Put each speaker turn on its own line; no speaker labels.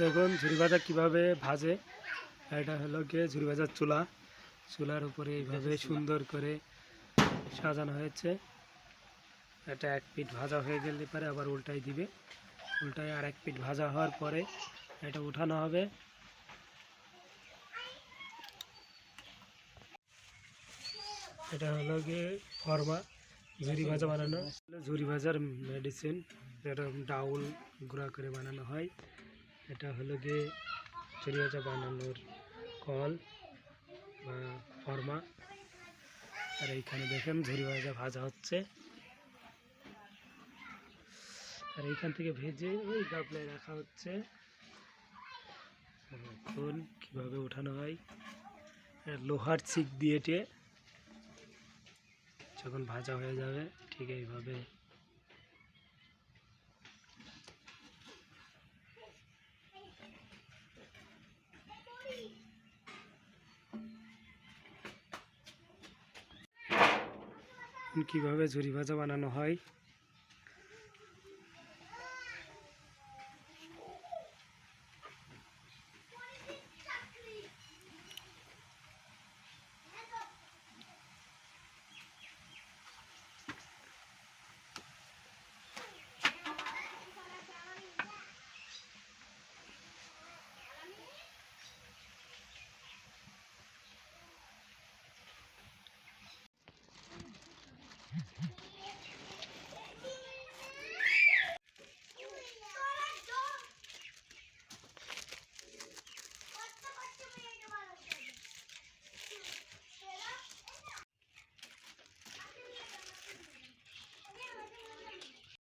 দেখুন ঝুরি ভাজা কীভাবে ভাজে, এটা হলো গিয়ে ঝুড়ি ভাজার চুলা। চুলার উপরে এইভাবে সুন্দর করে সাজানো হয়েছে। এটা এক পিঠ ভাজা হয়ে গেলে পরে আবার উল্টাই দিবে। উল্টায় আর এক পিঠ ভাজা হওয়ার পরে এটা উঠানো হবে। এটা হলো গিয়ে ফর্মা ঝুরি ভাজা বানানো। ঝুরি ভাজার মেডিসিন এটা ডাউল গুঁড়া করে বানানো হয়। এটা হলো গিয়ে ঝুরি ভাজা বানানোর কল বা ফর্মা। আর এইখানে দেখেন ঝুরি ভাজা ভাজা হচ্ছে। আর এইখান থেকে ভেজে ওই গাবলায় রাখা হচ্ছে। এখন কীভাবে ওঠানো হয়? লোহার চিক দিয়ে যখন ভাজা হয়ে যাবে ঠিক এইভাবে কীভাবে ঝুরি ভাজা বানানো হয়? Thank you.